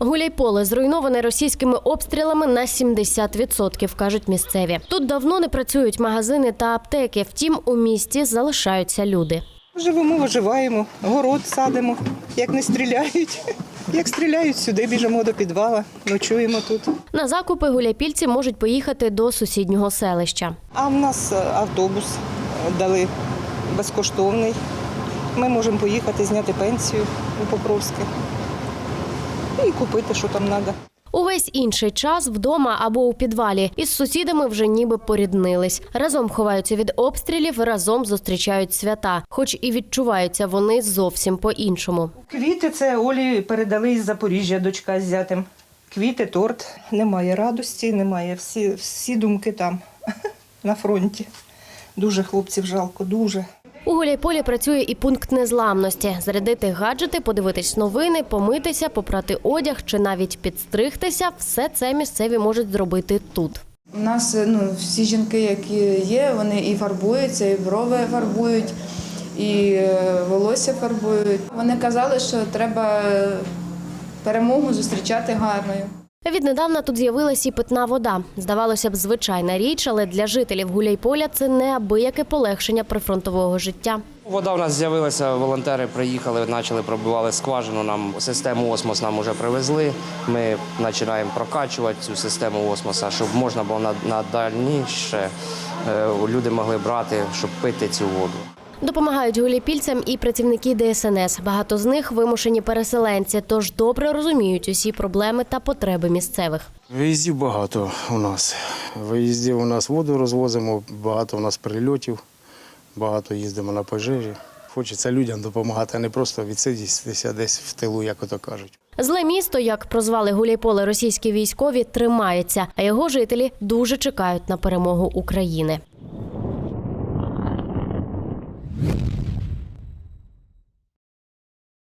Гуляйполе зруйноване російськими обстрілами на 70%, кажуть місцеві. Тут давно не працюють магазини та аптеки. Втім, у місті залишаються люди. Живемо, виживаємо, город садимо, як не стріляють. Як стріляють, сюди біжимо до підвала, ночуємо тут. На закупи гуляйпільці можуть поїхати до сусіднього селища. А в нас е, автобус е, дали безкоштовний. Ми можемо поїхати зняти пенсію у Покровське і купити, що там треба. Увесь інший час вдома або у підвалі із сусідами вже ніби поріднились. Разом ховаються від обстрілів, разом зустрічають свята, хоч і відчуваються вони зовсім по-іншому. Квіти це Олі передали із Запоріжжя, дочка з зятем. Квіти, торт. Немає радості, немає. Всі, всі думки там, на фронті. Дуже хлопців жалко, дуже. У Гуляйполі працює і пункт незламності: зарядити гаджети, подивитись новини, помитися, попрати одяг чи навіть підстригтися. Все це місцеві можуть зробити тут. У нас ну, всі жінки, які є, вони і фарбуються, і брови фарбують, і е, волосся фарбують. Вони казали, що треба е, перемогу зустрічати гарною. Віднедавна тут з'явилась і питна вода. Здавалося б, звичайна річ, але для жителів Гуляйполя це неабияке полегшення прифронтового життя. Вода в нас з'явилася, волонтери приїхали, почали пробивали скважину. Нам систему осмос нам вже привезли. Ми починаємо прокачувати цю систему осмоса, щоб можна було на, на дальніше е, люди могли брати, щоб пити цю воду. Допомагають гуляйпільцям і працівники ДСНС. Багато з них вимушені переселенці, тож добре розуміють усі проблеми та потреби місцевих. Виїздів багато у нас. Виїздів у нас воду розвозимо, багато у нас прильотів, багато їздимо на пожежі. Хочеться людям допомагати, а не просто відсидітися десь в тилу, як ото кажуть. Зле місто, як прозвали Гуляйполе російські військові, тримається, а його жителі дуже чекають на перемогу України.